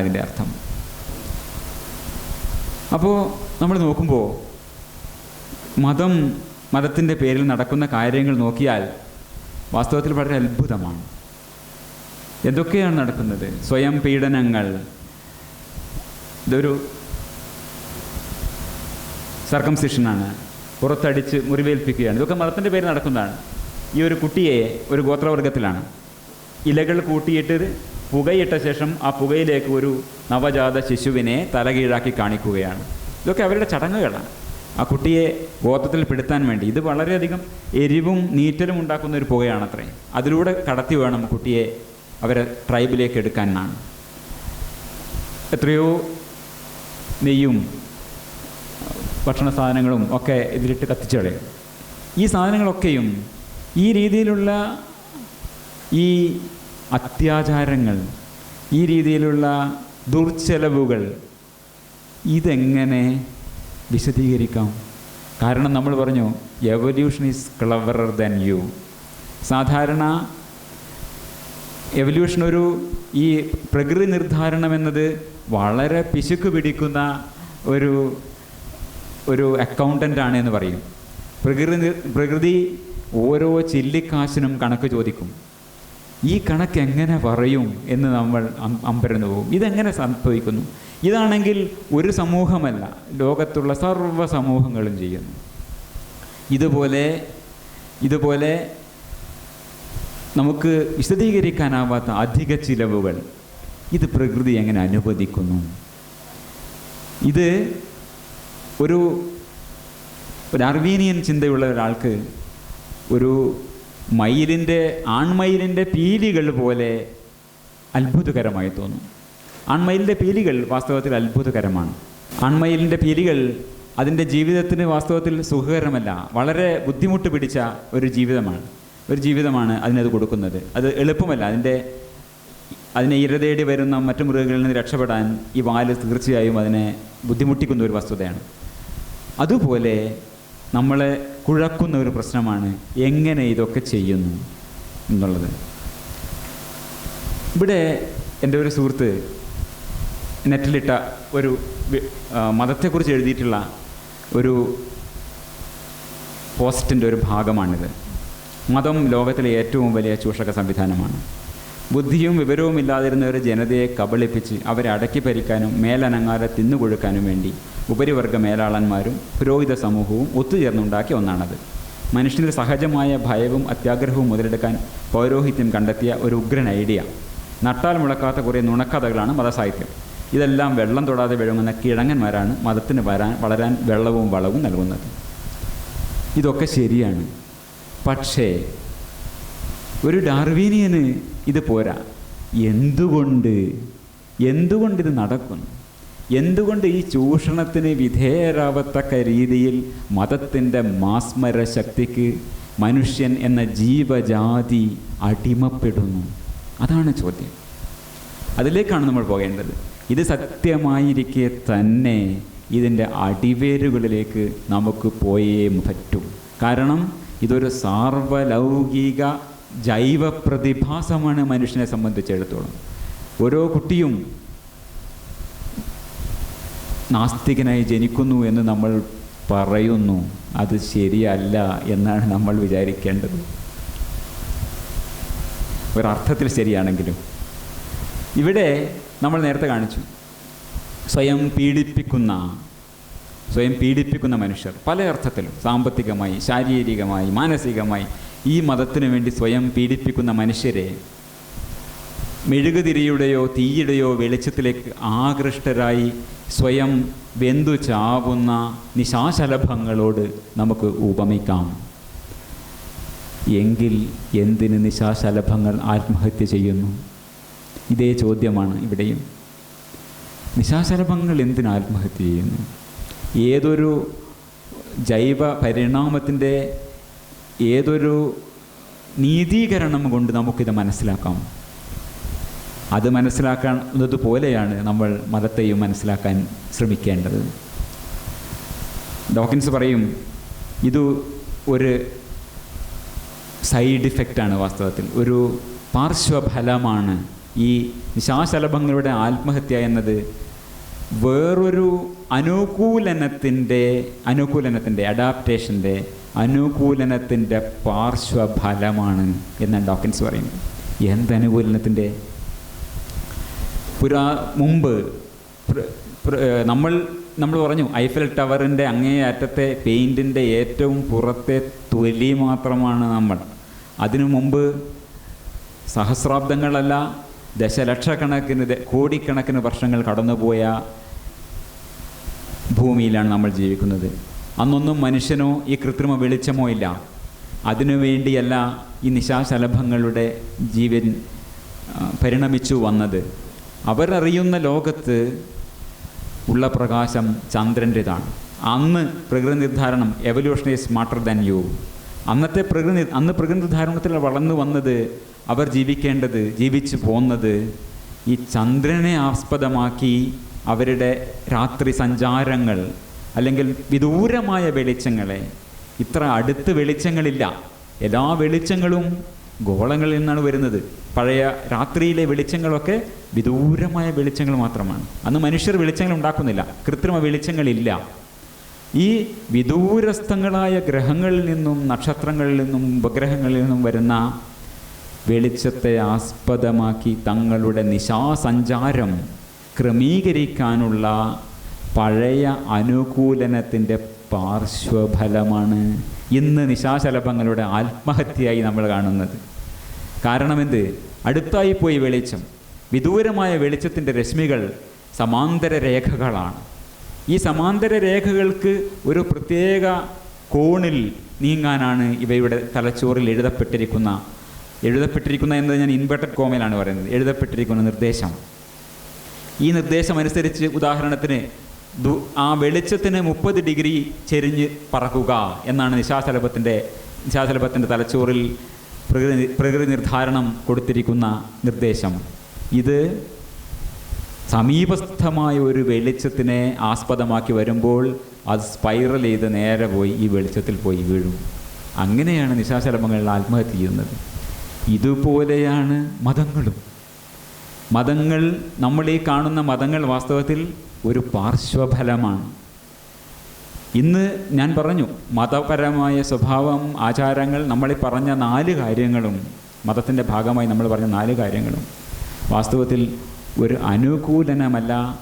ഇതിന്റെ അർത്ഥം. അപ്പോൾ നമ്മൾ നോക്കുമ്പോൾ മതം മതത്തിന്റെ പേരിൽ നടക്കുന്ന കാര്യങ്ങൾ നോക്കിയാൽ വാസ്തവത്തിൽ വളരെ അത്ഭുതമാണ്. എന്തൊക്കെയാണ് നടക്കുന്നത്? സ്വയം പീഡനങ്ങൾ. ഇതൊരു സർക്കംസിഷനാണ് പുറത്തടിച്ച് മുറിവേൽപ്പിക്കുകയാണ്. ഇതൊക്കെ മതത്തിന്റെ പേരിൽ നടക്കുന്നതാണ്. ഈ ഒരു കുട്ടിയെ ഒരു ഗോത്രവർഗത്തിലാണ്. ഇലകൾ കൂട്ടിയിട്ട് പുകയിട്ട ശേഷം ആ പുകയിലേക്ക് ഒരു നവജാത ശിശുവിനെ തലകീഴാക്കി കാണിക്കുകയാണ്. ഇതൊക്കെ അവരുടെ ചടങ്ങുകളാണ്. ആ കുട്ടിയെ ഗോത്രത്തിൽ പെടുത്താൻ വേണ്ടി. ഇത് വളരെയധികം എരിവും നീറ്റലും ഉണ്ടാക്കുന്ന ഒരു പുകയാണത്രേ. അതിലൂടെ കടത്തി വേണം കുട്ടിയെ അവരെ ട്രൈബിലേക്ക് എടുക്കാൻ എന്നാണ്. എത്രയോ നെയ്യും ഭക്ഷണ സാധനങ്ങളും ഒക്കെ ഇതിലിട്ട് കത്തിച്ചു കളയും. ഈ സാധനങ്ങളൊക്കെയും ഈ രീതിയിലുള്ള ഈ അത്യാചാരങ്ങൾ ഈ രീതിയിലുള്ള ദുർച്ചെലവുകൾ ഇതെങ്ങനെ വിശദീകരിക്കാം? കാരണം നമ്മൾ പറഞ്ഞു evolution is cleverer than you സാധാരണ എവല്യൂഷൻ ഒരു ഈ പ്രകൃതി നിർദ്ധാരണം എന്നത് വളരെ പിശുക്ക് പിടിക്കുന്ന ഒരു ഒരു അക്കൗണ്ടന്റ് ആണ് എന്ന് പറയും. പ്രകൃതി പ്രകൃതി ഓരോ ചില്ലിക്കാശിനും കണക്ക് ചോദിക്കും. ഈ കണക്ക് എങ്ങനെ പറയും എന്ന് നമ്മൾ അമ്പരന്ന് പോകും. ഇതെങ്ങനെ സംഭവിക്കുന്നു? ഇതാണെങ്കിൽ ഒരു സമൂഹമല്ല ലോകത്തുള്ള സർവ സമൂഹങ്ങളും ചെയ്യുന്നു. ഇതുപോലെ ഇതുപോലെ നമുക്ക് വിശദീകരിക്കാനാവാത്ത അധിക ചിലവുകൾ. ഇത് പ്രകൃതി എങ്ങനെ അനുവദിക്കുന്നു? ഇത് ഒരു ഒരു അർവീനിയൻ ചിന്തയുള്ള ഒരാൾക്ക് ഒരു മയിലിന്റെ ആൺമയിലിന്റെ പീലികൾ പോലെ അത്ഭുതകരമായി തോന്നും. ആൺമയിലിന്റെ പീലികൾ വാസ്തവത്തിൽ അത്ഭുതകരമാണ്. ആൺമയിലിന്റെ പീലികൾ അതിന്റെ ജീവിതത്തിന് വാസ്തവത്തിൽ സുഖകരമല്ല. വളരെ ബുദ്ധിമുട്ട് പിടിച്ച ഒരു ജീവിതമാണ്. ഒരു ജീവിതമാണ് അതിനത് കൊടുക്കുന്നത്. അത് എളുപ്പമല്ല. അതിന്റെ അതിനെ ഇരതേടി വരുന്ന മറ്റു മൃഗങ്ങളിൽ നിന്ന് രക്ഷപ്പെടാൻ ഈ വാൽ തീർച്ചയായും അതിനെ ബുദ്ധിമുട്ടിക്കുന്ന ഒരു വസ്തുതയാണ്. അതുപോലെ നമ്മളെ കുഴക്കുന്ന ഒരു പ്രശ്നമാണ് എങ്ങനെ ഇതൊക്കെ ചെയ്യുന്നു എന്നുള്ളത്. ഇവിടെ എന്റെ ഒരു സുഹൃത്ത് നെറ്റിലിട്ട ഒരു മതത്തെക്കുറിച്ച് എഴുതിയിട്ടുള്ള ഒരു പോസ്റ്റിന്റെ ഒരു ഭാഗമാണിത്. മതം ലോകത്തിലെ ഏറ്റവും വലിയ ചൂഷക സംവിധാനമാണ്. ബുദ്ധിയും വിവരവും ഇല്ലാതിരുന്ന ഒരു ജനതയെ കബളിപ്പിച്ച് അവരെ അടക്കി ഭരിക്കാനും മേലനങ്ങാതെ തിന്നുകൊഴുക്കാനും വേണ്ടി ഉപരിവർഗ മേലാളന്മാരും പുരോഹിത സമൂഹവും ഒത്തുചേർന്നുണ്ടാക്കിയ ഒന്നാണത്. മനുഷ്യനിൽ സഹജമായ ഭയവും അത്യാഗ്രഹവും മുതലെടുക്കാൻ പൗരോഹിത്യം കണ്ടെത്തിയ ഒരു ഉഗ്രൻ ഐഡിയ. നട്ടാൽ മുളക്കാത്ത കുറേ നുണക്കഥകളാണ് മതസാഹിത്യം. ഇതെല്ലാം വെള്ളം തൊടാതെ വിഴുങ്ങുന്ന കിഴങ്ങന്മാരാണ് മതത്തിന് വരാൻ വളരാൻ വെള്ളവും വളവും നൽകുന്നത്. ഇതൊക്കെ ശരിയാണ്. പക്ഷേ ഒരു ഡാർവീനിയന് ഇത് പോരാ. എന്തുകൊണ്ട്? എന്തുകൊണ്ടിത് നടക്കുന്നു? എന്തുകൊണ്ട് ഈ ചൂഷണത്തിന് വിധേയരാവത്തക്ക രീതിയിൽ മതത്തിന്റെ മാസ്മര ശക്തിക്ക് മനുഷ്യൻ എന്ന ജീവജാതി അടിമപ്പെടുന്നു? അതാണ് ചോദ്യം. അതിലേക്കാണ് നമ്മൾ പോകേണ്ടത്. ഇത് സത്യമായിരിക്കെ തന്നെ ഇതിന്റെ അടിവേരുകളിലേക്ക് നമുക്ക് പോയേ പറ്റൂ. കാരണം ഇതൊരു സാർവലൗകിക ജൈവ പ്രതിഭാസമാണ് മനുഷ്യനെ സംബന്ധിച്ചിടത്തോളം. ഓരോ കുട്ടിയും നാസ്തികനായി ജനിക്കുന്നു എന്ന് നമ്മൾ പറയുന്നു അത് ശരിയല്ല എന്നാണ് നമ്മൾ വിചാരിക്കേണ്ടത്. ഒരർത്ഥത്തിൽ ശരിയാണെങ്കിലും. ഇവിടെ നമ്മൾ നേരത്തെ കാണിച്ചു സ്വയം പീഡിപ്പിക്കുന്ന സ്വയം പീഡിപ്പിക്കുന്ന മനുഷ്യർ പല അർത്ഥത്തിലും സാമ്പത്തികമായി ശാരീരികമായി മാനസികമായി ഈ മതത്തിനു വേണ്ടി സ്വയം പീഡിപ്പിക്കുന്ന മനുഷ്യരെ മെഴുകുതിരിയുടെയോ തീയുടെയോ വെളിച്ചത്തിലേക്ക് ആകൃഷ്ടരായി സ്വയം വെന്തു ചാവുന്ന നിശാശലഭങ്ങളോട് നമുക്ക് ഉപമിക്കാം. എങ്കിൽ എന്തിന് നിശാശലഭങ്ങൾ ആത്മഹത്യ ചെയ്യുന്നു? ഇതേ ചോദ്യമാണ് ഇവിടെയും. നിശാശലഭങ്ങൾ എന്തിന് ആത്മഹത്യ ചെയ്യുന്നു? ഏതൊരു ജൈവ പരിണാമത്തിന്റെ ഏതൊരു നീതീകരണം കൊണ്ട് നമുക്കിത് മനസ്സിലാക്കാം. അത് മനസ്സിലാക്കുന്നത് പോലെയാണ് നമ്മൾ മതത്തെയും മനസ്സിലാക്കാൻ ശ്രമിക്കേണ്ടത്. ഡോക്കിൻസ് പറയും ഇത് ഒരു സൈഡ് ഇഫക്റ്റാണ് വാസ്തവത്തിൽ. ഒരു പാർശ്വഫലമാണ് ഈ നിശാശലഭങ്ങളുടെ ആത്മഹത്യ എന്നത് വേറൊരു അനുകൂലനത്തിന്റെ അനുകൂലനത്തിന്റെ അഡാപ്റ്റേഷന്റെ അനുകൂലനത്തിന്റെ പാർശ്വഫലമാണ് എന്നാണ് ഡോക്കിൻസ് പറയുന്നത്. എന്ത് അനുകൂലനത്തിന്റെ? പുരാ മുമ്പ് നമ്മൾ നമ്മൾ പറഞ്ഞു ഐഫൽ ടവറിന്റെ അങ്ങേയറ്റത്തെ പെയിന്റിന്റെ ഏറ്റവും പുറത്തെ തൊലി മാത്രമാണ് നമ്മൾ. അതിനു മുമ്പ് സഹസ്രാബ്ദങ്ങളല്ല ദശലക്ഷക്കണക്കിന് കോടിക്കണക്കിന് വർഷങ്ങൾ കടന്നുപോയ ഭൂമിയിലാണ് നമ്മൾ ജീവിക്കുന്നത്. അന്നൊന്നും മനുഷ്യനോ ഈ കൃത്രിമ വെളിച്ചമോ ഇല്ല. അതിനു വേണ്ടിയല്ല ഈ നിശാശലഭങ്ങളുടെ ജീവൻ പരിണമിച്ചു വന്നത്. അവരറിയുന്ന ലോകത്ത് ഉള്ള പ്രകാശം ചന്ദ്രന്റെതാണ്. അന്ന് പ്രകൃതി നിർദ്ധാരണം evolution is smarter than you അന്നത്തെ പ്രകൃതി അന്ന് പ്രകൃതി നിർദ്ധാരണത്തിൽ വളർന്നു വന്നത് അവർ ജീവിക്കേണ്ടത് ജീവിച്ചു പോന്നത് ഈ ചന്ദ്രനെ ആസ്പദമാക്കി അവരുടെ രാത്രി സഞ്ചാരങ്ങൾ അല്ലെങ്കിൽ വിദൂരമായ വെളിച്ചങ്ങളെ. ഇത്ര അടുത്ത് വെളിച്ചങ്ങളില്ല. എല്ലാ വെളിച്ചങ്ങളും ഗോളങ്ങളിൽ നിന്നാണ് വരുന്നത്. പഴയ രാത്രിയിലെ വെളിച്ചങ്ങളൊക്കെ വിദൂരമായ വെളിച്ചങ്ങൾ മാത്രമാണ്. അന്ന് മനുഷ്യർ വെളിച്ചങ്ങൾ ഉണ്ടാക്കുന്നില്ല. കൃത്രിമ വെളിച്ചങ്ങളില്ല. ഈ വിദൂരസ്ഥങ്ങളായ ഗ്രഹങ്ങളിൽ നിന്നും നക്ഷത്രങ്ങളിൽ നിന്നും ഉപഗ്രഹങ്ങളിൽ നിന്നും വരുന്ന വെളിച്ചത്തെ ആസ്പദമാക്കി തങ്ങളുടെ നിശാസഞ്ചാരം ക്രമീകരിക്കാനുള്ള പഴയ അനുകൂലനത്തിന്റെ പാർശ്വഫലമാണ് ഇന്ന് നിശാശലഭങ്ങളുടെ ആത്മഹത്യയായി നമ്മൾ കാണുന്നത്. കാരണമെന്ത്? അടുത്തായി പോയി വെളിച്ചം. വിദൂരമായ വെളിച്ചത്തിന്റെ രശ്മികൾ സമാന്തര രേഖകളാണ്. ഈ സമാന്തര രേഖകൾക്ക് ഒരു പ്രത്യേക കോണിൽ നീങ്ങാനാണ് ഇവയുടെ തലച്ചോറിൽ എഴുതപ്പെട്ടിരിക്കുന്ന എഴുതപ്പെട്ടിരിക്കുന്ന എന്നത് ഞാൻ ഇൻവെർട്ടഡ് കോമയിലാണ് പറയുന്നത്. എഴുതപ്പെട്ടിരിക്കുന്ന നിർദ്ദേശം. ഈ നിർദ്ദേശം അനുസരിച്ച് ഉദാഹരണത്തിന് ആ വെളിച്ചത്തിന് മുപ്പത് ഡിഗ്രി ചെരിഞ്ഞ് പറക്കുക എന്നാണ് നിശാശലഭത്തിന്റെ നിശാശലഭത്തിന്റെ തലച്ചോറിൽ പ്രകൃതി പ്രകൃതി നിർദ്ധാരണം കൊടുത്തിരിക്കുന്ന നിർദ്ദേശം. ഇത് സമീപസ്ഥമായ ഒരു വെളിച്ചത്തിനെ ആസ്പദമാക്കി വരുമ്പോൾ അത് സ്പൈറൽ ചെയ്ത് നേരെ പോയി ഈ വെളിച്ചത്തിൽ പോയി വീഴും. അങ്ങനെയാണ് നിശാശലഭങ്ങളിൽ ആത്മഹത്യ ചെയ്യുന്നത്. ഇതുപോലെയാണ് മതങ്ങളും. മതങ്ങൾ നമ്മൾ ഈ കാണുന്ന മതങ്ങൾ വാസ്തവത്തിൽ ഒരു പാർശ്വഫലമാണ്. ഇന്ന് ഞാൻ പറഞ്ഞു മതപരമായ സ്വഭാവം ആചാരങ്ങൾ നമ്മളീ പറഞ്ഞ നാല് കാര്യങ്ങളും മതത്തിന്റെ ഭാഗമായി നമ്മൾ പറഞ്ഞ നാല് കാര്യങ്ങളും വാസ്തവത്തിൽ ഒരു അനുകൂലനമല്ല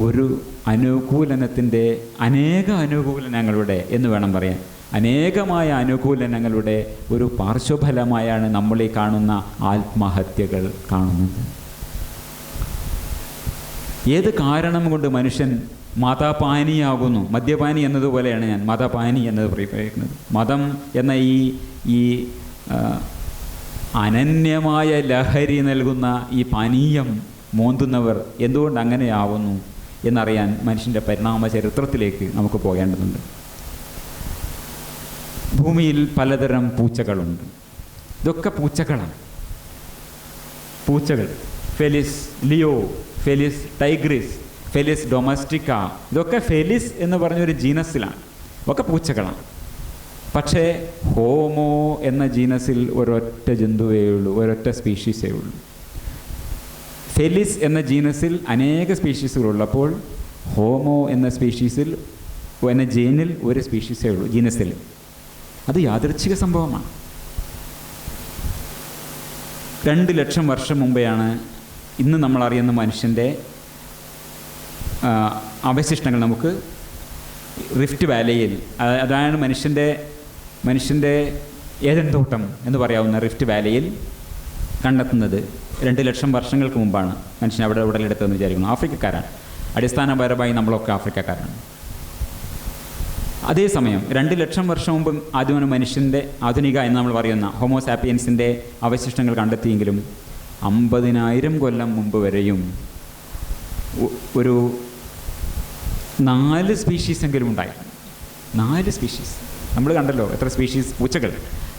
ഒരു അനുകൂലനത്തിന്റെ അനേക അനുകൂലനങ്ങളുടെ എന്ന് വേണം പറയാൻ. അനേകമായ അനുകൂലനങ്ങളുടെ ഒരു പാർശ്വഫലമായാണ് നമ്മൾ ഈ കാണുന്ന ആത്മഹത്യകൾ കാണുന്നത്. ഏത് കാരണം കൊണ്ട് മനുഷ്യൻ മതപാനിയാകുന്നു? മദ്യപാനി എന്നതുപോലെയാണ് ഞാൻ. മതപാനി എന്നത് പ്രയോഗിക്കുന്നത് മതം എന്ന ഈ ഈ അനന്യമായ ലഹരി നൽകുന്ന ഈ പാനീയം മോന്തുന്നവർ എന്തുകൊണ്ട് അങ്ങനെയാവുന്നു എന്നറിയാൻ മനുഷ്യന്റെ പരിണാമ ചരിത്രത്തിലേക്ക് നമുക്ക് പോകേണ്ടതുണ്ട്. ഭൂമിയിൽ പലതരം പൂച്ചകളുണ്ട്. ഇതൊക്കെ പൂച്ചകളാണ്. പൂച്ചകൾ. Felis leo Felis tigris Felis domestica ഇതൊക്കെ ഫെലിസ് എന്ന് പറഞ്ഞൊരു ജീനസിലാണ് ഒക്കെ പൂച്ചകളാണ്. പക്ഷേ ഹോമോ എന്ന ജീനസിൽ ഒരൊറ്റ ജന്തുവേ ഉള്ളൂ ഒരൊറ്റ സ്പീഷീസേ ഉള്ളൂ. ഫെലിസ് എന്ന ജീനസിൽ അനേക സ്പീഷീസുകളുള്ളപ്പോൾ ഹോമോ എന്ന സ്പീഷീസിൽ എന്ന ജീനിൽ ഒരു സ്പീഷീസേ ഉള്ളൂ ജീനസിൽ അത് യാദൃച്ഛിക സംഭവമാണ്. രണ്ട് ലക്ഷം വർഷം മുമ്പെയാണ് ഇന്ന് നമ്മൾ അറിയുന്ന മനുഷ്യന്റെ അവശിഷ്ടങ്ങൾ നമുക്ക് റിഫ്റ്റ് വാലിയിൽ അതാണ് മനുഷ്യന്റെ മനുഷ്യന്റെ ഏതൻ തോട്ടം എന്ന് പറയാവുന്ന റിഫ്റ്റ് വാലിയിൽ കണ്ടെത്തുന്നത്. രണ്ട് ലക്ഷം വർഷങ്ങൾക്ക് മുമ്പാണ് മനുഷ്യൻ അവിടെ ഉടലെടുത്തതെന്ന് വിചാരിക്കുന്നു. ആഫ്രിക്കക്കാരാണ്. അടിസ്ഥാനപരമായി നമ്മളൊക്കെ ആഫ്രിക്കക്കാരാണ്. അതേസമയം രണ്ട് ലക്ഷം വർഷം മുമ്പ് ആദ്യമാണ് മനുഷ്യന്റെ ആധുനിക എന്ന് നമ്മൾ പറയുന്ന ഹോമോസാപ്പിയൻസിന്റെ അവശിഷ്ടങ്ങൾ കണ്ടെത്തിയെങ്കിലും അമ്പതിനായിരം കൊല്ലം മുമ്പ് വരെയും ഒരു നാല് സ്പീഷീസ് എങ്കിലും ഉണ്ടായിരുന്നു നാല് സ്പീഷീസ് നമ്മൾ കണ്ടല്ലോ എത്ര സ്പീഷീസ് പൂച്ചകൾ.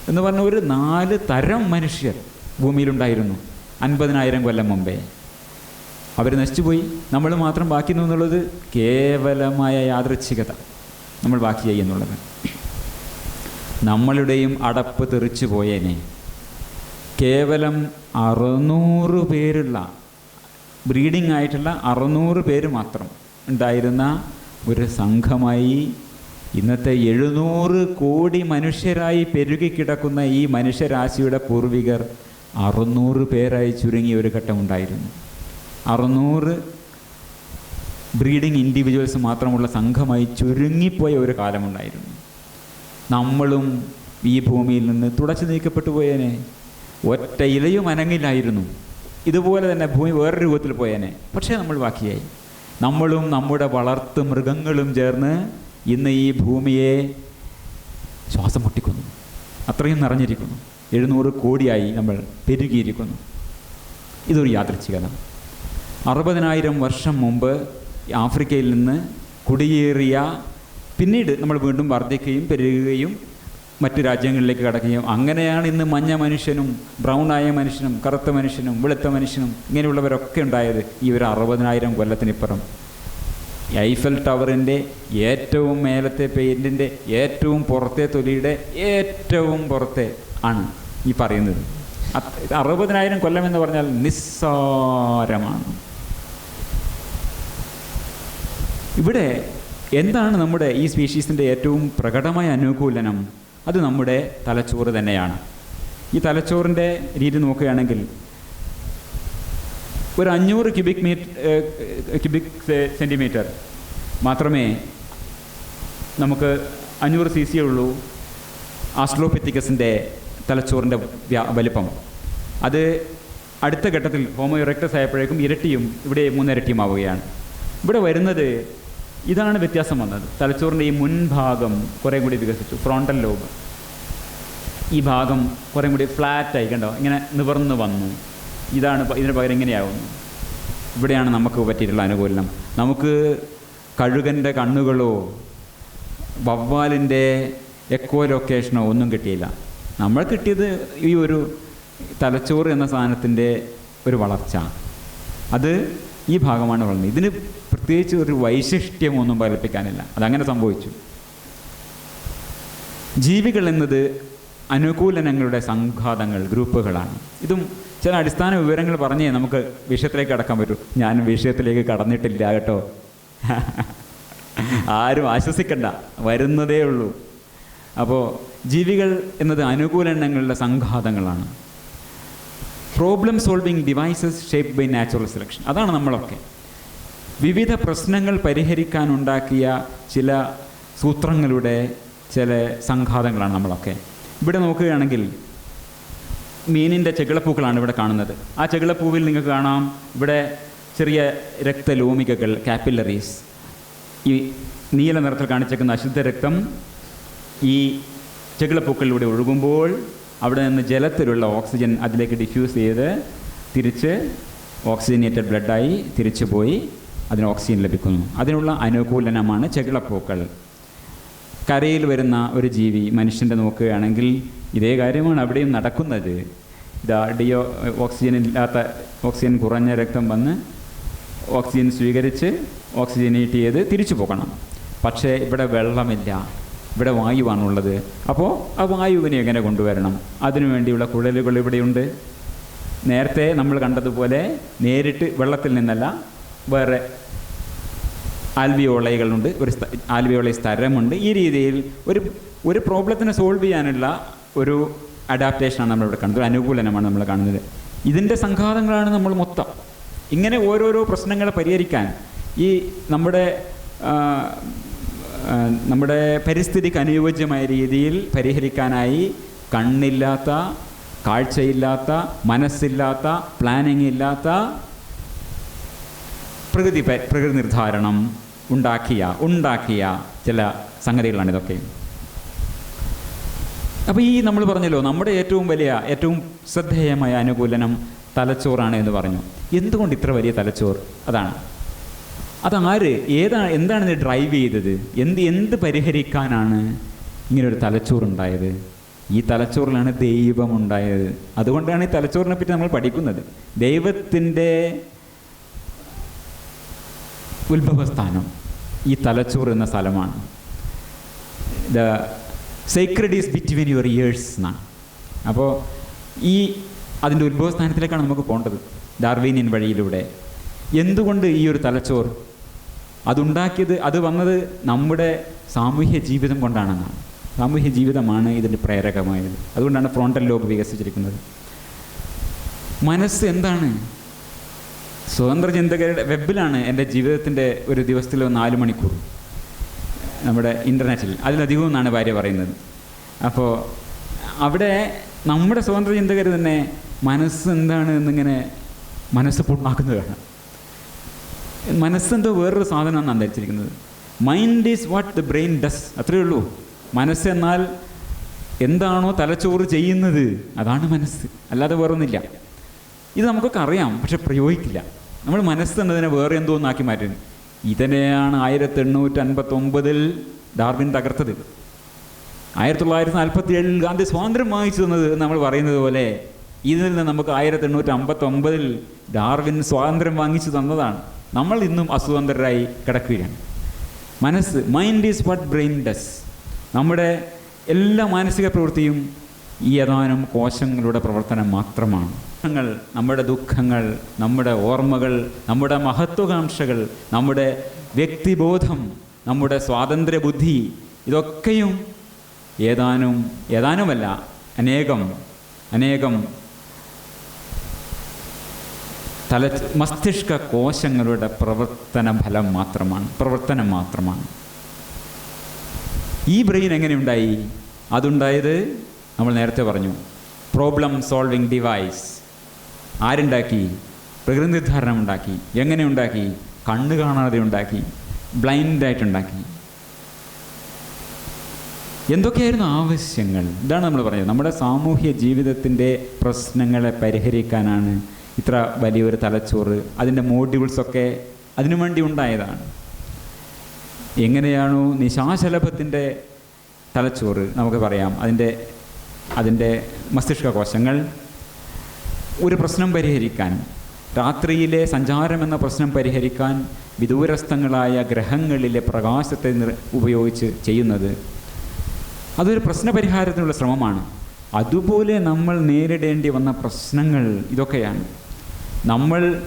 എന്ന് പറഞ്ഞ ഒരു നാല് തരം മനുഷ്യർ ഭൂമിയിലുണ്ടായിരുന്നു അൻപതിനായിരം കൊല്ലം മുമ്പേ. അവർ നശിച്ചുപോയി. നമ്മൾ മാത്രം ബാക്കി എന്നുള്ളത് കേവലമായ യാദൃച്ഛികത നമ്മൾ ബാക്കിയായി എന്നുള്ളത് നമ്മളുടെയും അടപ്പ് തെറിച്ചു പോയേനെ കേവലം അറുന്നൂറ് പേരുള്ള ബ്രീഡിംഗ് ആയിട്ടുള്ള അറുന്നൂറ് പേര് മാത്രം ഉണ്ടായിരുന്ന ഒരു സംഘമായി ഇന്നത്തെ എഴുന്നൂറ് കോടി മനുഷ്യരായി പെരുകിക്കിടക്കുന്ന ഈ മനുഷ്യരാശിയുടെ പൂർവികർ അറുന്നൂറ് പേരായി ചുരുങ്ങിയ ഒരു ഘട്ടമുണ്ടായിരുന്നു അറുന്നൂറ് ബ്രീഡിംഗ് ഇൻഡിവിജ്വൽസ് മാത്രമുള്ള സംഘമായി ചുരുങ്ങിപ്പോയ ഒരു കാലമുണ്ടായിരുന്നു. നമ്മളും ഈ ഭൂമിയിൽ നിന്ന് തുടച്ചു നീക്കപ്പെട്ടു പോയേനെ. ഒറ്റ ഇലയും അനങ്ങില്ലായിരുന്നു. ഇതുപോലെ തന്നെ ഭൂമി വേറൊരു രൂപത്തിൽ പോയേനെ. പക്ഷേ നമ്മൾ ബാക്കിയായി. നമ്മളും നമ്മുടെ വളർത്തു മൃഗങ്ങളും ചേർന്ന് ഇന്ന് ഈ ഭൂമിയെ ശ്വാസം മുട്ടിക്കുന്നു. അത്രയും നിറഞ്ഞിരിക്കുന്നു. എഴുന്നൂറ് കോടിയായി നമ്മൾ പെരുകിയിരിക്കുന്നു. ഇതൊരു യാദൃച്ഛികത. അറുപതിനായിരം വർഷം മുമ്പ് ആഫ്രിക്കയിൽ നിന്ന് കുടിയേറിയ പിന്നീട് നമ്മൾ വീണ്ടും വർദ്ധിക്കുകയും പെരുകുകയും മറ്റു രാജ്യങ്ങളിലേക്ക് കടക്കുകയും അങ്ങനെയാണ് ഇന്ന് മഞ്ഞ മനുഷ്യനും ബ്രൗൺ ആയ മനുഷ്യനും കറുത്ത മനുഷ്യനും വെളുത്ത മനുഷ്യനും ഇങ്ങനെയുള്ളവരൊക്കെ ഉണ്ടായത് ഈ ഒരു അറുപതിനായിരം കൊല്ലത്തിനിപ്പുറം. ഐഫൽ ടവറിന്റെ ഏറ്റവും മേലത്തെ പെയിന്റിന്റെ ഏറ്റവും പുറത്തെ തൊലിയുടെ ഏറ്റവും പുറത്തെ ആണ് ഈ പറയുന്നത്. അറുപതിനായിരം കൊല്ലം എന്ന് പറഞ്ഞാൽ നിസ്സാരമാണ്. ഇവിടെ എന്താണ് നമ്മുടെ ഈ സ്പീഷീസിന്റെ ഏറ്റവും പ്രകടമായ അനുകൂലനം? അത് നമ്മുടെ തലച്ചോറ് തന്നെയാണ്. ഈ തലച്ചോറിന്റെ രീതി നോക്കുകയാണെങ്കിൽ ഒരു അഞ്ഞൂറ് ക്യൂബിക് മീറ്റർ ക്യൂബിക് സെന്റിമീറ്റർ മാത്രമേ നമുക്ക് അഞ്ഞൂറ് സി സി ഉള്ളൂ ആസ്ട്രോപിത്തിക്കസിന്റെ തലച്ചോറിന്റെ വലിപ്പം. അത് അടുത്ത ഘട്ടത്തിൽ ഹോമോ ഇറക്ടസ് ആയപ്പോഴേക്കും ഇരട്ടിയും ഇവിടെ മൂന്നിരട്ടിയും ആവുകയാണ്. ഇവിടെ വരുന്നത് ഇതാണ് വ്യത്യാസം വന്നത്. തലച്ചോറിന്റെ ഈ മുൻഭാഗം കുറേ കൂടി വികസിച്ചു. ഫ്രോണ്ടൽ ലോബ് ഈ ഭാഗം കുറേ കൂടി ഫ്ലാറ്റായി കണ്ടോ? ഇങ്ങനെ നിവർന്ന് വന്നു. ഇതാണ് ഇതിന് പകരം ഇങ്ങനെയാവുന്നു. ഇവിടെയാണ് നമുക്ക് പറ്റിയിട്ടുള്ള അനുകൂലനം നമുക്ക് കഴുകന്റെ കണ്ണുകളോ വവ്വാലിന്റെ എക്കോ ലൊക്കേഷനോ ഒന്നും കിട്ടിയില്ല. നമ്മൾ കിട്ടിയത് ഈ ഒരു തലച്ചോറ് എന്ന സാധനത്തിന്റെ ഒരു വളർച്ച. അത് ഈ ഭാഗമാണ് വളർന്നത്. ഇതിന് പ്രത്യേകിച്ച് ഒരു വൈശിഷ്ട്യമൊന്നും പകൽപ്പിക്കാനില്ല. അതങ്ങനെ സംഭവിച്ചു. ജീവികൾ എന്നത് അനുകൂലനങ്ങളുടെ സംഘാതങ്ങൾ ഗ്രൂപ്പുകളാണ്. ഇതും ചില അടിസ്ഥാന വിവരങ്ങൾ പറഞ്ഞേ നമുക്ക് വിഷയത്തിലേക്ക് കടക്കാൻ പറ്റൂ. ഞാൻ വിഷയത്തിലേക്ക് കടന്നിട്ടില്ല കേട്ടോ. ആരും ആശ്വസിക്കണ്ട. വരുന്നതേ ഉള്ളൂ. അപ്പോൾ ജീവികൾ എന്നത് അനുകൂലനങ്ങളുടെ സംഘാതങ്ങളാണ്. Problem solving devices shape by natural selection അതാണ് നമ്മളൊക്കെ. വിവിധ പ്രശ്നങ്ങൾ പരിഹരിക്കാനുണ്ടാക്കിയ ചില സൂത്രങ്ങളുടെ ചില സംഘാതങ്ങളാണ് നമ്മളൊക്കെ. ഇവിടെ നോക്കുകയാണെങ്കിൽ മീനിന്റെ ചെകിളപ്പൂക്കളാണ് ഇവിടെ കാണുന്നത്. ആ ചെകിളപ്പൂവിൽ നിങ്ങൾക്ക് കാണാം ഇവിടെ ചെറിയ രക്തലോമികകൾ കാപ്പിലറീസ് ഈ നീല നിറത്തിൽ കാണിച്ചേക്കുന്ന അശുദ്ധ രക്തം ഈ ചെകിളപ്പൂക്കളിലൂടെ ഒഴുകുമ്പോൾ അവിടെ നിന്ന് ജലത്തിലുള്ള ഓക്സിജൻ അതിലേക്ക് ഡിഫ്യൂസ് ചെയ്ത് തിരിച്ച് ഓക്സിജനേറ്റഡ് ബ്ലഡായി തിരിച്ചു പോയി അതിന് ഓക്സിജൻ ലഭിക്കുന്നു. അതിനുള്ള അനുകൂലനമാണ് ചെകിളപ്പൂക്കൾ. കരയിൽ വരുന്ന ഒരു ജീവി മനുഷ്യന്റെ നോക്കുകയാണെങ്കിൽ ഇതേ കാര്യമാണ് അവിടെയും നടക്കുന്നത്. ഇതാ ഡിയോ ഓക്സിജൻ ഇല്ലാത്ത ഓക്സിജൻ കുറഞ്ഞ രക്തം വന്ന് ഓക്സിജൻ സ്വീകരിച്ച് ഓക്സിജനേറ്റ് ചെയ്ത് തിരിച്ചു പോകണം. പക്ഷേ ഇവിടെ വെള്ളമില്ല. ഇവിടെ വായുവാണുള്ളത്. അപ്പോൾ ആ വായുവിനെ എങ്ങനെ കൊണ്ടുവരണം? അതിനു വേണ്ടിയുള്ള കുഴലുകൾ ഇവിടെയുണ്ട്. നേരത്തെ നമ്മൾ കണ്ടതുപോലെ നേരിട്ട് വെള്ളത്തിൽ നിന്നല്ല വേറെ ആൽവിയോളൈകളുണ്ട് ഒരു ആൽവിയോള സ്ഥലമുണ്ട് ഈ രീതിയിൽ ഒരു ഒരു പ്രോബ്ലത്തിനെ സോൾവ് ചെയ്യാനുള്ള ഒരു അഡാപ്റ്റേഷനാണ് നമ്മളിവിടെ കാണുന്നത് ഒരു അനുകൂലനമാണ് നമ്മൾ കാണുന്നത്. ഇതിന്റെ സംഘാതങ്ങളാണ് നമ്മൾ മൊത്തം. ഇങ്ങനെ ഓരോരോ പ്രശ്നങ്ങളെ പരിഹരിക്കാൻ ഈ നമ്മുടെ നമ്മുടെ പരിസ്ഥിതിക്ക് അനുയോജ്യമായ രീതിയിൽ പരിഹരിക്കാനായി കണ്ണില്ലാത്ത കാഴ്ചയില്ലാത്ത മനസ്സില്ലാത്ത പ്ലാനിങ് ഇല്ലാത്ത പ്രകൃതി പ്രകൃതി നിർദ്ധാരണം ഉണ്ടാക്കിയ ഉണ്ടാക്കിയ ചില സംഗതികളാണ് ഇതൊക്കെ. അപ്പോൾ ഈ നമ്മൾ പറഞ്ഞല്ലോ നമ്മുടെ ഏറ്റവും വലിയ ഏറ്റവും ശ്രദ്ധേയമായ അനുകൂലനം തലച്ചോറാണ് എന്ന് പറഞ്ഞു. എന്തുകൊണ്ട് ഇത്ര വലിയ തലച്ചോർ? അതാണ്. അതാര് ഏതാണ് എന്താണ് ഇത് ഡ്രൈവ് ചെയ്തത്? എന്ത് എന്ത് പരിഹരിക്കാനാണ് ഇങ്ങനൊരു തലച്ചോറുണ്ടായത് ഈ തലച്ചോറിലാണ് ദൈവം ദൈവമുണ്ടായത് അതുകൊണ്ടാണ് ഈ തലച്ചോറിനെ പറ്റി നമ്മൾ പഠിക്കുന്നത്. ദൈവത്തിന്റെ ഉത്ഭവസ്ഥാനം. ഈ തലച്ചോർ എന്ന സ്ഥലമാണ്. The secret is between your ears എന്നാണ്. അപ്പോൾ ഈ അതിന്റെ ഉത്ഭവസ്ഥാനത്തിലേക്കാണ് നമുക്ക് പോകേണ്ടത് ഡാർവീനിയൻ വഴിയിലൂടെ. എന്തുകൊണ്ട് ഈ ഒരു തലച്ചോർ അതുണ്ടാക്കിയത് അത് വന്നത് നമ്മുടെ സാമൂഹ്യ ജീവിതം കൊണ്ടാണെന്നാണ്. സാമൂഹ്യ ജീവിതമാണ് ഇതിന്റെ പ്രേരകമായത്. അതുകൊണ്ടാണ് ഫ്രോണ്ടൽ ലോബ് വികസിച്ചിരിക്കുന്നത്. മനസ്സ് എന്താണ്? സ്വതന്ത്ര ചിന്തകരുടെ വെബിലാണ് എന്റെ ജീവിതത്തിന്റെ ഒരു ദിവസത്തിലോ നാല് മണിക്കൂർ നമ്മുടെ ഇന്റർനെറ്റിൽ. അതിലധികവും എന്നാണ് ഭാര്യ പറയുന്നത്. അപ്പോൾ അവിടെ നമ്മുടെ സ്വതന്ത്ര ചിന്തകർ തന്നെ മനസ്സ് എന്താണ് എന്നിങ്ങനെ മനസ്സ് പൂർണമാക്കുന്നതാണ്. മനസ്സെന്തോ വേറൊരു സാധനമാണ് ധരിച്ചിരിക്കുന്നത്. Mind is what the brain does അത്രയേ ഉള്ളൂ. മനസ്സെന്നാൽ എന്താണോ തലച്ചോറ് ചെയ്യുന്നത്. അതാണ് മനസ്സ്. അല്ലാതെ വേറൊന്നുമില്ല. ഇത് നമുക്കൊക്കെ അറിയാം പക്ഷെ പ്രയോഗിക്കില്ല. നമ്മൾ മനസ്സ് എന്നതിനെ വേറെ എന്തോ ഒന്നാക്കി മാറ്റുന്നു ഇതിനെയാണ് ആയിരത്തി എണ്ണൂറ്റി അൻപത്തൊമ്പതിൽ ഡാർവിൻ തകർത്തത്. ആയിരത്തി തൊള്ളായിരത്തി നാൽപ്പത്തി ഏഴിൽ ഗാന്ധി സ്വാതന്ത്ര്യം വാങ്ങിച്ചു തന്നത് നമ്മൾ പറയുന്നത് പോലെ ഇതിൽ നിന്ന് നമുക്ക് ആയിരത്തി എണ്ണൂറ്റി അമ്പത്തൊമ്പതിൽ ഡാർവിൻ സ്വാതന്ത്ര്യം വാങ്ങിച്ചു തന്നതാണ്. നമ്മൾ ഇന്നും അസ്വതന്ത്രരായി കിടക്കുകയാണ്. മനസ്സ് mind is what brain does നമ്മുടെ എല്ലാ മാനസിക പ്രവൃത്തിയും ഈ ഏതാനും കോശങ്ങളുടെ പ്രവർത്തനം മാത്രമാണ്. ങ്ങൾ നമ്മുടെ ദുഃഖങ്ങൾ നമ്മുടെ ഓർമ്മകൾ നമ്മുടെ മഹത്വകാംക്ഷകൾ നമ്മുടെ വ്യക്തിബോധം നമ്മുടെ സ്വാതന്ത്ര്യ ബുദ്ധി ഇതൊക്കെയും ഏതാനും ഏതാനുമല്ല അനേകം അനേകം തല മസ്തിഷ്ക കോശങ്ങളുടെ പ്രവർത്തന ഫലം മാത്രമാണ് പ്രവർത്തനം മാത്രമാണ്. ഈ ബ്രെയിൻ എങ്ങനെയുണ്ടായി? അതുണ്ടായത് നമ്മൾ നേരത്തെ പറഞ്ഞു. പ്രോബ്ലം സോൾവിങ് ഡിവൈസ് ആരുണ്ടാക്കി? പ്രകൃതി ധാരണം ഉണ്ടാക്കി എങ്ങനെ ഉണ്ടാക്കി? കണ്ണ് കാണാതെ ഉണ്ടാക്കി. ബ്ലൈൻഡായിട്ടുണ്ടാക്കി. എന്തൊക്കെയായിരുന്നു ആവശ്യങ്ങൾ? ഇതാണ് നമ്മൾ പറഞ്ഞത്. നമ്മുടെ സാമൂഹ്യ ജീവിതത്തിന്റെ പ്രശ്നങ്ങളെ പരിഹരിക്കാനാണ് ഇത്ര വലിയൊരു തലച്ചോറ് അതിന്റെ മോഡ്യൂൾസൊക്കെ അതിനു വേണ്ടി ഉണ്ടായതാണ്. എങ്ങനെയാണോ നിശാശലഭത്തിന്റെ തലച്ചോറ് നമുക്ക് പറയാം. അതിന്റെ അതിന്റെ മസ്തിഷ്ക കോശങ്ങൾ ഒരു പ്രശ്നം പരിഹരിക്കാൻ രാത്രിയിലെ സഞ്ചാരം എന്ന പ്രശ്നം പരിഹരിക്കാൻ വിദൂരസ്ഥങ്ങളായ ഗ്രഹങ്ങളിലെ പ്രകാശത്തെ ഉപയോഗിച്ച് ചെയ്യുന്നത് അതൊരു പ്രശ്നപരിഹാരത്തിനുള്ള ശ്രമമാണ്. അതുപോലെ നമ്മൾ നേരിടേണ്ടി വന്ന പ്രശ്നങ്ങൾ ഇതൊക്കെയാണ്. നമ്മൾ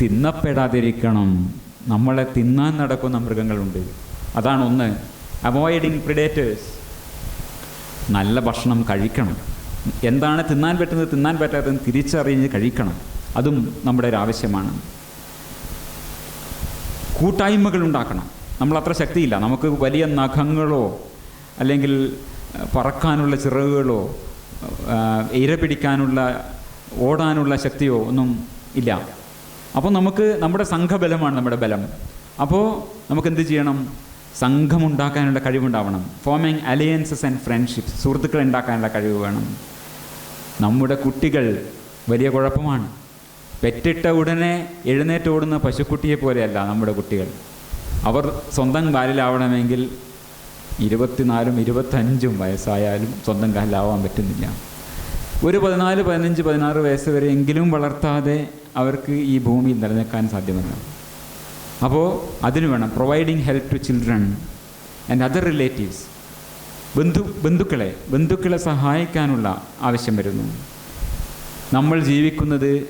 തിന്നപ്പെടാതിരിക്കണം. നമ്മളെ തിന്നാൻ നടക്കുന്ന മൃഗങ്ങളുണ്ട്. അതാണ് ഒന്ന്. അവോയ്ഡിങ് പ്രിഡേറ്റേഴ്സ് നല്ല ഭക്ഷണം കഴിക്കണം. എന്താണ് തിന്നാൻ പറ്റുന്നത് തിന്നാൻ പറ്റാത്തത് തിരിച്ചറിഞ്ഞ് കഴിക്കണം. അതും നമ്മുടെ ഒരു ആവശ്യമാണ്. കൂട്ടായ്മകൾ ഉണ്ടാക്കണം. നമ്മൾ അത്ര ശക്തിയില്ല. നമുക്ക് വലിയ നഖങ്ങളോ അല്ലെങ്കിൽ പറക്കാനുള്ള ചിറകുകളോ ഇര പിടിക്കാനുള്ള ഓടാനുള്ള ശക്തിയോ ഒന്നും ഇല്ല. അപ്പോൾ നമുക്ക് നമ്മുടെ സംഘബലമാണ് നമ്മുടെ ബലം. അപ്പോൾ നമുക്ക് എന്ത് ചെയ്യണം? സംഘമുണ്ടാക്കാനുള്ള കഴിവുണ്ടാവണം. ഫോമിങ് അലയൻസസ് ആൻഡ് ഫ്രണ്ട്ഷിപ്സ് സുഹൃത്തുക്കൾ ഉണ്ടാക്കാനുള്ള കഴിവ് വേണം. നമ്മുടെ കുട്ടികൾ വലിയ കുഴപ്പമാണ്. പെറ്റിട്ട ഉടനെ എഴുന്നേറ്റ് ഓടുന്ന പശുക്കുട്ടിയെ പോലെയല്ല നമ്മുടെ കുട്ടികൾ. അവർ സ്വന്തം കാലിലാവണമെങ്കിൽ ഇരുപത്തിനാലും ഇരുപത്തഞ്ചും വയസ്സായാലും സ്വന്തം കാലിലാവാൻ പറ്റുന്നില്ല. ഒരു പതിനാല് പതിനഞ്ച് പതിനാറ് വയസ്സ് വരെ എങ്കിലും വളർത്താതെ അവർക്ക് ഈ ഭൂമിയിൽ നിലനിൽക്കാൻ സാധ്യമല്ല. അപ്പോൾ അതിന് വേണം providing help to children and other relatives ബന്ധു ബന്ധുക്കളെ ബന്ധുക്കളെ സഹായിക്കാനുള്ള ആവശ്യം വരുന്നു. നമ്മൾ ജീവിക്കുന്നത്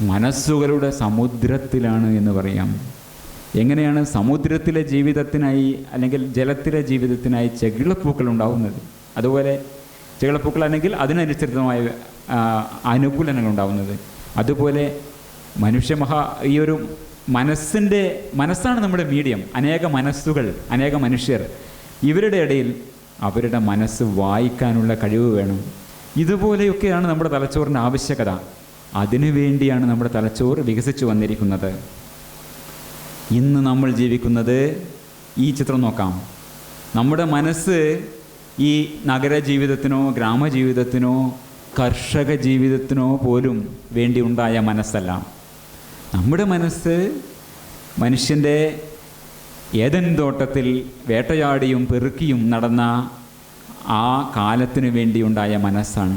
മനസ്സുകളുടെ സമുദ്രത്തിലാണ് എന്ന് പറയാം. എങ്ങനെയാണ് സമുദ്രത്തിലെ ജീവിതത്തിനായി അല്ലെങ്കിൽ ജലത്തിലെ ജീവിതത്തിനായി ചെകിളപ്പൂക്കൾ ഉണ്ടാവുന്നത്? അതുപോലെ ചെകിളപ്പൂക്കൾ അല്ലെങ്കിൽ അതിനനുസൃതമായ ആ, അനുകൂലനങ്ങൾ ഉണ്ടാവുന്നത്. അതുപോലെ മനുഷ്യമഹാ ഈ ഒരു മനസ്സിന്റെ മനസ്സാണ് നമ്മുടെ മീഡിയം. അനേക മനസ്സുകൾ അനേക മനുഷ്യർ. ഇവരുടെ ഇടയിൽ അവരുടെ മനസ്സ് വായിക്കാനുള്ള കഴിവ് വേണം. ഇതുപോലെയൊക്കെയാണ് നമ്മുടെ തലച്ചോറിന്റെ ആവശ്യകത. അതിനു വേണ്ടിയാണ് നമ്മുടെ തലച്ചോറ് വികസിച്ചു വന്നിരിക്കുന്നത്. ഇന്ന് നമ്മൾ ജീവിക്കുന്നത് ഈ ചിത്രം നോക്കാം. നമ്മുടെ മനസ്സ് ഈ നഗര ജീവിതത്തിനോ ഗ്രാമജീവിതത്തിനോ കർഷക ജീവിതത്തിനോ പോലും വേണ്ടി ഉണ്ടായ മനസ്സല്ല. നമ്മുടെ മനസ്സ് മനുഷ്യന്റെ ഏതൻ തോട്ടത്തിൽ വേട്ടയാടിയും പെറുക്കിയും നടന്ന ആ കാലത്തിനു വേണ്ടിയുണ്ടായ മനസ്സാണ്.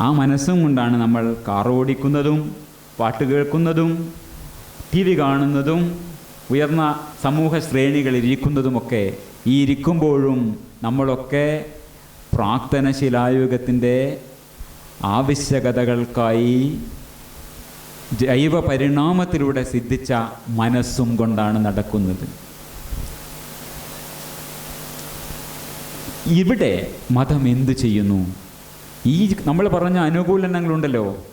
ആ മനസ്സും കൊണ്ടാണ് നമ്മൾ കാർ ഓടിക്കുന്നതും പാട്ട് കേൾക്കുന്നതും ടി വി കാണുന്നതും ഉയർന്ന സമൂഹ ശ്രേണികളിൽ ഇരിക്കുന്നതുമൊക്കെ ഈ ഇരിക്കുമ്പോഴും നമ്മളൊക്കെ പ്രാക്തന ശിലായുഗത്തിന്റെ ആവശ്യകതകൾക്കായി ജൈവ പരിണാമത്തിലൂടെ സിദ്ധിച്ച മനസ്സും കൊണ്ടാണ് നടക്കുന്നത്. ഇവിടെ മതം എന്തു ചെയ്യുന്നു? ഈ നമ്മൾ പറഞ്ഞ അനുകൂലനങ്ങളുണ്ടല്ലോ.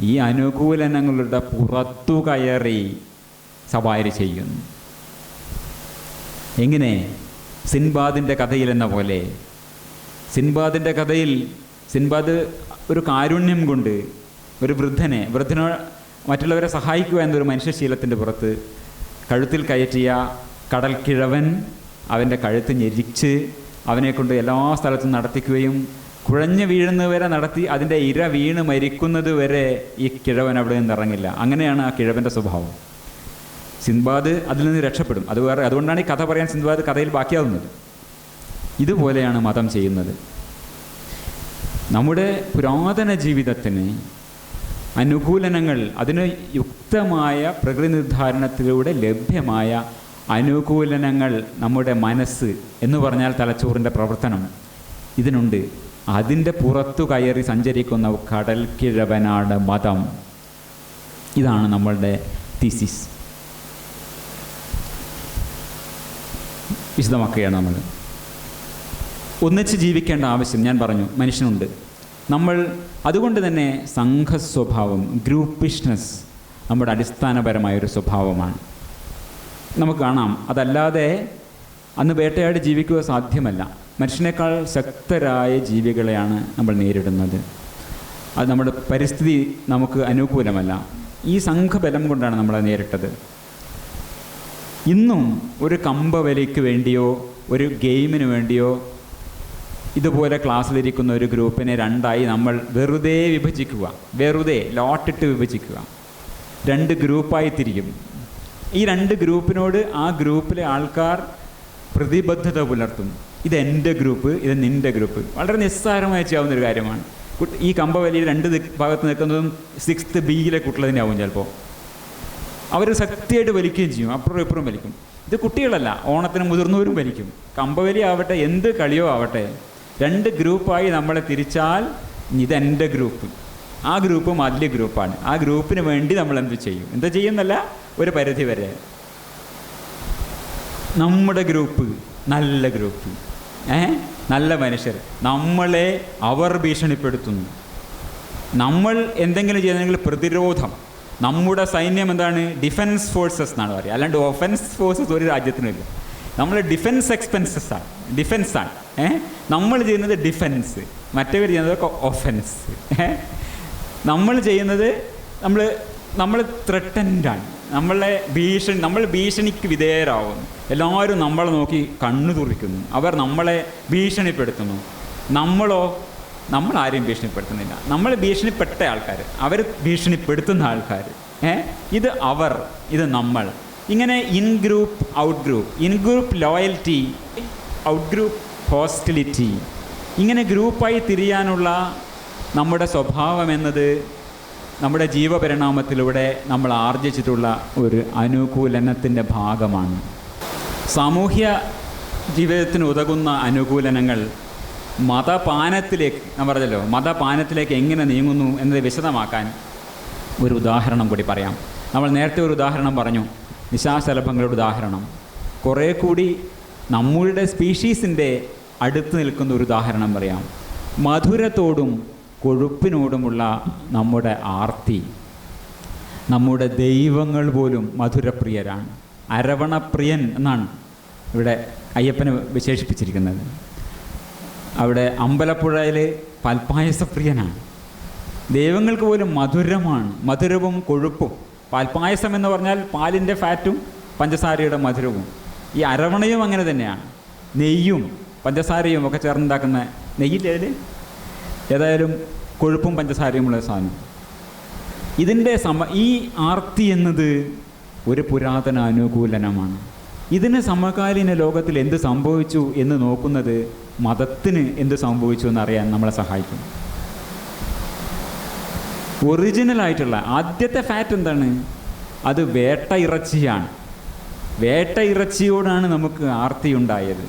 ഈ അനുകൂലനങ്ങളുടെ പുറത്തു കയറി സവാരി ചെയ്യുന്നു. എങ്ങനെ? സിൻബാദിന്റെ കഥയിൽ എന്ന പോലെ. സിൻബാദിന്റെ കഥയിൽ സിൻബാദ് ഒരു കാരുണ്യം കൊണ്ട് ഒരു വൃദ്ധനെ വൃദ്ധനോ മറ്റുള്ളവരെ സഹായിക്കുക എന്നൊരു മനുഷ്യശീലത്തിന്റെ പുറത്ത് കഴുത്തിൽ കയറ്റിയ കടൽക്കിഴവൻ കിഴവൻ അവന്റെ കഴുത്ത് ഞെരിച്ച് അവനെക്കൊണ്ട് എല്ലാ സ്ഥലത്തും നടത്തിക്കുകയും കുഴഞ്ഞു വീഴുന്നവരെ നടത്തി അതിന്റെ ഇര വീണ് മരിക്കുന്നത് വരെ ഈ കിഴവൻ അവിടെ നിന്ന് ഇറങ്ങില്ല. അങ്ങനെയാണ് ആ കിഴവന്റെ സ്വഭാവം. സിൻബാദ് അതിൽ നിന്ന് രക്ഷപ്പെടും. അത് വേറെ അതുകൊണ്ടാണ് ഈ കഥ പറയാൻ സിൻബാദ് കഥയിൽ ബാക്കിയാവുന്നത്. ഇതുപോലെയാണ് മതം ചെയ്യുന്നത്. നമ്മുടെ പുരാതന ജീവിതത്തിന് അനുകൂലനങ്ങൾ അതിന് യുക്തമായ പ്രകൃതി നിർദ്ധാരണത്തിലൂടെ ലഭ്യമായ അനുകൂലനങ്ങൾ നമ്മുടെ മനസ്സ് എന്ന് പറഞ്ഞാൽ തലച്ചോറിന്റെ പ്രവർത്തനം. ഇതിനുണ്ട്. അതിന്റെ പുറത്തു കയറി സഞ്ചരിക്കുന്ന കടൽ കിഴവനാട് മതം. ഇതാണ് നമ്മളുടെ തിസിസ് വിശദമാക്കുകയാണ് നമ്മൾ. ഒന്നിച്ച് ജീവിക്കേണ്ട ആവശ്യം ഞാൻ പറഞ്ഞു മനുഷ്യനുണ്ട്. നമ്മൾ അതുകൊണ്ട് തന്നെ സംഘസ്വഭാവം ഗ്രൂപ്പിഷ്നെസ് നമ്മുടെ അടിസ്ഥാനപരമായൊരു സ്വഭാവമാണ്. നമുക്ക് കാണാം. അതല്ലാതെ അന്ന് വേട്ടയാടി ജീവിക്കുക സാധ്യമല്ല. മനുഷ്യനേക്കാൾ ശക്തരായ ജീവികളെയാണ് നമ്മൾ നേരിടുന്നത്. അത് നമ്മുടെ പരിസ്ഥിതി നമുക്ക് അനുകൂലമല്ല. ഈ സംഘബലം കൊണ്ടാണ് നമ്മളെ നേരിട്ടത്. ഇന്നും ഒരു കമ്പവലിക്ക് വേണ്ടിയോ ഒരു ഗെയിമിന് വേണ്ടിയോ ഇതുപോലെ ക്ലാസ്സിലിരിക്കുന്ന ഒരു ഗ്രൂപ്പിനെ രണ്ടായി നമ്മൾ വെറുതെ വിഭജിക്കുക. വെറുതെ ലോട്ടിട്ട് വിഭജിക്കുക. രണ്ട് ഗ്രൂപ്പായി തിരിക്കും ഈ രണ്ട് ഗ്രൂപ്പിനോട് ആ ഗ്രൂപ്പിലെ ആൾക്കാർ പ്രതിബദ്ധത പുലർത്തും. ഇത് എന്റെ ഗ്രൂപ്പ് ഇത് നിന്റെ ഗ്രൂപ്പ്. വളരെ നിസ്സാരമായി ചെയ്യാവുന്ന ഒരു കാര്യമാണ്. ഈ കമ്പവലിയിൽ രണ്ട് ഭാഗത്ത് നിൽക്കുന്നതും സിക്സ്ത് ബിയിലെ കുട്ടികളതിനാവും ചിലപ്പോൾ. അവർ ശക്തിയായിട്ട് വലിക്കുകയും ചെയ്യും അപ്പുറം ഇപ്പുറം വലിക്കും. ഇത് കുട്ടികളല്ല ഓണത്തിന് മുതിർന്നവരും വലിക്കും. കമ്പവലി ആവട്ടെ എന്ത് കളിയോ ആവട്ടെ രണ്ട് ഗ്രൂപ്പായി നമ്മളെ തിരിച്ചാൽ ഇതെന്റെ ഗ്രൂപ്പ്. ആ ഗ്രൂപ്പ് മല്യ ഗ്രൂപ്പാണ്. ആ ഗ്രൂപ്പിന് വേണ്ടി നമ്മൾ എന്ത് ചെയ്യും? എന്താ ചെയ്യുന്നല്ല? ഒരു പരിധി വരെ. നമ്മുടെ ഗ്രൂപ്പ് നല്ല ഗ്രൂപ്പ്. ഏ? നല്ല മനുഷ്യർ. നമ്മളെ അവർ ഭീഷണിപ്പെടുത്തുന്നു. നമ്മൾ എന്തെങ്കിലും ചെയ്യുന്നെങ്കിൽ പ്രതിരോധം. നമ്മുടെ സൈന്യം എന്താണ്? ഡിഫൻസ് ഫോഴ്സസ് എന്നാണ് പറയുക. അല്ലാണ്ട് ഒഫൻസ് ഫോഴ്സസ് ഒരു രാജ്യത്തിനുമില്ല. നമ്മൾ ഡിഫൻസ് എക്സ്പെൻസസ് ആണ്. ഡിഫൻസ് ആണ്. ഏ? നമ്മൾ ചെയ്യുന്നത് ഡിഫൻസ് മറ്റവർ ചെയ്യുന്നത് ഒഫൻസ് ഏ? നമ്മൾ ചെയ്യുന്നത് നമ്മൾ നമ്മൾ ത്രട്ടൻഡാണ് നമ്മളെ ഭീഷണി നമ്മൾ ഭീഷണിക്ക് വിധേയരാകുന്നു എല്ലാവരും നമ്മളെ നോക്കി കണ്ണു തുറിക്കുന്നു. അവർ നമ്മളെ ഭീഷണിപ്പെടുത്തുന്നു. നമ്മളോ നമ്മൾ ആരെയും ഭീഷണിപ്പെടുത്തുന്നില്ല. നമ്മൾ ഭീഷണിപ്പെട്ട ആൾക്കാർ അവർ ഭീഷണിപ്പെടുത്തുന്ന ആൾക്കാർ ഏ? ഇത് അവർ ഇത് നമ്മൾ. ഇങ്ങനെ in group out group in group loyalty out group hostility ഇങ്ങനെ ഗ്രൂപ്പായി തിരിയാനുള്ള നമ്മുടെ സ്വഭാവം എന്നത് നമ്മുടെ ജീവപരിണാമത്തിലൂടെ നമ്മൾ ആർജിച്ചിട്ടുള്ള ഒരു അനുകൂലനത്തിന്റെ ഭാഗമാണ്. സാമൂഹ്യ ജീവിതത്തിന് ഉതകുന്ന അനുകൂലനങ്ങൾ മതപാനത്തിലേക്ക് ഞാൻ പറഞ്ഞല്ലോ മതപാനത്തിലേക്ക് എങ്ങനെ നീങ്ങുന്നു എന്നത് വിശദമാക്കാൻ ഒരു ഉദാഹരണം കൂടി പറയാം. നമ്മൾ നേരത്തെ ഒരു ഉദാഹരണം പറഞ്ഞു. നിശാശലഭങ്ങളുടെ ഉദാഹരണം. കുറേ കൂടി നമ്മളുടെ സ്പീഷീസിന്റെ അടുത്ത് നിൽക്കുന്ന ഒരു ഉദാഹരണം പറയാം. മധുരത്തോടും കൊഴുപ്പിനോടുമുള്ള നമ്മുടെ ആർത്തി നമ്മുടെ ദൈവങ്ങൾ പോലും മധുരപ്രിയരാണ്. അരവണപ്രിയൻ എന്നാണ് ഇവിടെ അയ്യപ്പനെ വിശേഷിപ്പിച്ചിരിക്കുന്നത്. അവിടെ അമ്പലപ്പുഴയിൽ പൽപ്പായസപ്രിയനാണ് ദൈവങ്ങൾക്ക് പോലും മധുരമാണ് മധുരവും കൊഴുപ്പും. പാൽപ്പായസം എന്ന് പറഞ്ഞാൽ പാലിന്റെ ഫാറ്റും പഞ്ചസാരയുടെ മധുരവും. ഈ അരവണയും അങ്ങനെ തന്നെയാണ്. നെയ്യും പഞ്ചസാരയും ഒക്കെ ചേർന്നുണ്ടാക്കുന്ന നെയ്യില്ലേ ഏതായാലും കൊഴുപ്പും പഞ്ചസാരയുമുള്ള സാധനം. ഇതിന്റെ സമ ഈ ആർത്തി എന്നത് ഒരു പുരാതന അനുകൂലനമാണ്. ഇതിന് സമകാലീന ലോകത്തിൽ എന്ത് സംഭവിച്ചു എന്ന് നോക്കുന്നത് മതത്തിന് എന്ത് സംഭവിച്ചു എന്നറിയാൻ നമ്മളെ സഹായിക്കും. ഒറിജിനൽ ആയിട്ടുള്ള ആദ്യത്തെ ഫാറ്റ് എന്താണ്? അത് വേട്ട ഇറച്ചിയാണ്. വേട്ട ഇറച്ചിയോടാണ് നമുക്ക് ആർത്തി ഉണ്ടായത്.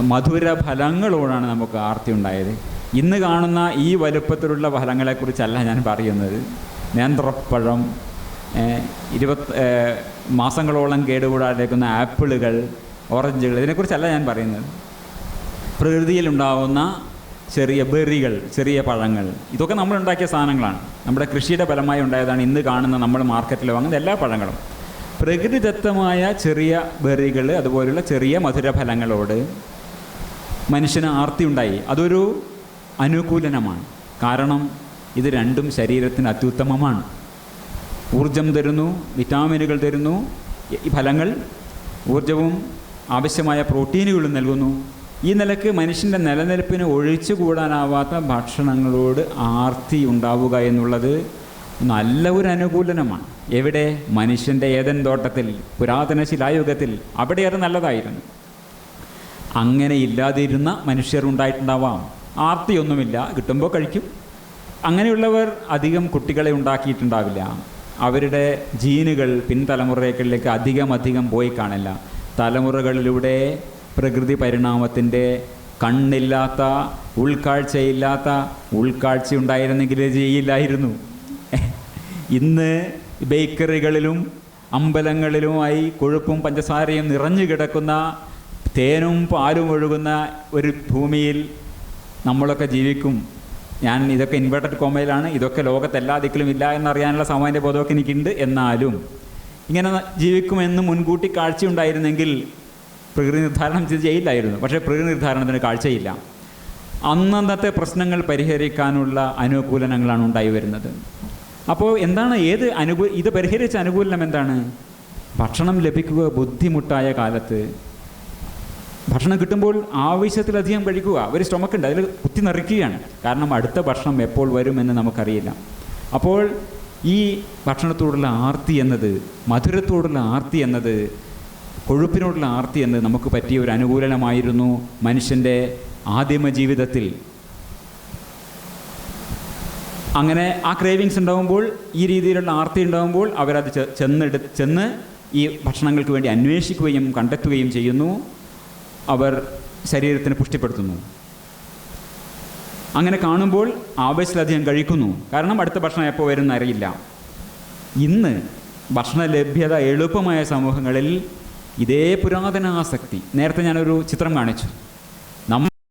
മധുര ഫലങ്ങളോടാണ് നമുക്ക് ആർത്തി ഉണ്ടായത്. ഇന്ന് കാണുന്ന ഈ വലുപ്പത്തിലുള്ള ഫലങ്ങളെക്കുറിച്ചല്ല ഞാൻ പറയുന്നത്. നേന്ത്രപ്പഴം ഇരുപത് മാസങ്ങളോളം കേടുകൂടാതിരിക്കുന്ന ആപ്പിളുകൾ ഓറഞ്ചുകൾ ഇതിനെക്കുറിച്ചല്ല ഞാൻ പറയുന്നത്. പ്രകൃതിയിലുണ്ടാവുന്ന ചെറിയ ബെറികൾ ചെറിയ പഴങ്ങൾ. ഇതൊക്കെ നമ്മൾ ഉണ്ടാക്കിയ സാധനങ്ങളാണ്. നമ്മുടെ കൃഷിയുടെ ഫലമായി ഉണ്ടായതാണ് ഇന്ന് കാണുന്ന നമ്മൾ മാർക്കറ്റിൽ വാങ്ങുന്ന എല്ലാ പഴങ്ങളും. പ്രകൃതിദത്തമായ ചെറിയ ബെറികൾ അതുപോലുള്ള ചെറിയ മധുരഫലങ്ങളോട് മനുഷ്യന് ആർത്തി ഉണ്ടായി. അതൊരു അനുകൂലനമാണ്. കാരണം ഇത് രണ്ടും ശരീരത്തിന് അത്യുത്തമമാണ്. ഊർജം തരുന്നു വിറ്റാമിനുകൾ തരുന്നു. ഈ ഫലങ്ങൾ ഊർജവും ആവശ്യമായ പ്രോട്ടീനുകളും നൽകുന്നു. ഈ നിലയ്ക്ക് മനുഷ്യന്റെ നിലനിൽപ്പിന് ഒഴിച്ചുകൂടാനാവാത്ത ഭക്ഷണങ്ങളോട് ആർത്തി ഉണ്ടാവുക എന്നുള്ളത് നല്ല ഒരു അനുകൂലനമാണ്. എവിടെ? മനുഷ്യന്റെ ഏതൻ തോട്ടത്തിൽ പുരാതന ശിലായുഗത്തിൽ. അവിടെ അത് നല്ലതായിരുന്നു. അങ്ങനെ ഇല്ലാതിരുന്ന മനുഷ്യർ ഉണ്ടായിട്ടുണ്ടാവാം. ആർത്തിയൊന്നുമില്ല. കിട്ടുമ്പോൾ കഴിക്കും. അങ്ങനെയുള്ളവർ അധികം കുട്ടികളെ ഉണ്ടാക്കിയിട്ടുണ്ടാവില്ല. അവരുടെ ജീനുകൾ പിൻതലമുറകളിലേക്ക് അധികം അധികം പോയി കാണില്ല. തലമുറകളിലൂടെ പ്രകൃതി പരിണാമത്തിന്റെ കണ്ണില്ലാത്ത ഉൾക്കാഴ്ചയില്ലാത്ത ഉൾക്കാഴ്ച ഉണ്ടായിരുന്നെങ്കിൽ ചെയ്യില്ലായിരുന്നു. ഇന്ന് ബേക്കറികളിലും അമ്പലങ്ങളിലുമായി കൊഴുപ്പും പഞ്ചസാരയും നിറഞ്ഞു കിടക്കുന്ന തേനും പാലും ഒഴുകുന്ന ഒരു ഭൂമിയിൽ നമ്മളൊക്കെ ജീവിക്കും. ഞാൻ ഇതൊക്കെ ഇൻവേർട്ടഡ് കോമയിലാണ് ഇതൊക്കെ ലോകത്ത് എല്ലാ ദിക്കിലും ഇല്ല എന്നറിയാനുള്ള സാമാന്യ ബോധമൊക്കെ എനിക്കുണ്ട്. എന്നാലും ഇങ്ങനെ ജീവിക്കുമെന്ന് മുൻകൂട്ടി കാഴ്ചയുണ്ടായിരുന്നെങ്കിൽ പ്രകൃതി നിർദ്ധാരണം ചെയ്ത് ചെയ്യില്ലായിരുന്നു. പക്ഷേ പ്രകൃതി നിർദ്ധാരണത്തിന് കാഴ്ചയില്ല. അന്നന്നത്തെ പ്രശ്നങ്ങൾ പരിഹരിക്കാനുള്ള അനുകൂലനങ്ങളാണ് ഉണ്ടായി വരുന്നത്. അപ്പോൾ എന്താണ് ഏത് അനുകൂ ഇത് പരിഹരിച്ച അനുകൂലനം എന്താണ്? ഭക്ഷണം ലഭിക്കുക ബുദ്ധിമുട്ടായ കാലത്ത്. ഭക്ഷണം കിട്ടുമ്പോൾ ആവശ്യത്തിലധികം കഴിക്കുക. ഒരു സ്റ്റൊമക്കുണ്ട് അതിൽ കുത്തി നിറയ്ക്കുകയാണ്. കാരണം അടുത്ത ഭക്ഷണം എപ്പോൾ വരുമെന്ന് നമുക്കറിയില്ല. അപ്പോൾ ഈ ഭക്ഷണത്തോടുള്ള ആർത്തി എന്നത് മധുരത്തോടുള്ള ആർത്തി എന്നത് കൊഴുപ്പിനോടുള്ള ആർത്തി എന്നത് നമുക്ക് പറ്റിയ ഒരു അനുകൂലനമായിരുന്നു മനുഷ്യന്റെ ആദിമ ജീവിതത്തിൽ. അങ്ങനെ ആ ക്രേവിങ്സ് ഉണ്ടാകുമ്പോൾ ഈ രീതിയിലുള്ള ആർത്തി ഉണ്ടാകുമ്പോൾ അവരത് ചെന്നെടു ചെന്ന് ഈ ഭക്ഷണങ്ങൾക്ക് വേണ്ടി അന്വേഷിക്കുകയും കണ്ടെത്തുകയും ചെയ്യുന്നു. അവർ ശരീരത്തിന് പുഷ്ടിപ്പെടുത്തുന്നു. അങ്ങനെ കാണുമ്പോൾ ആവശ്യത്തിലധികം കഴിക്കുന്നു. കാരണം അടുത്ത ഭക്ഷണം എപ്പോൾ വരും അറിയില്ല. ഇന്ന് ഭക്ഷണ ലഭ്യത എളുപ്പമായ സമൂഹങ്ങളിൽ ഇതേ പുരാതന ആസക്തി നേരത്തെ ഞാനൊരു ചിത്രം കാണിച്ചു.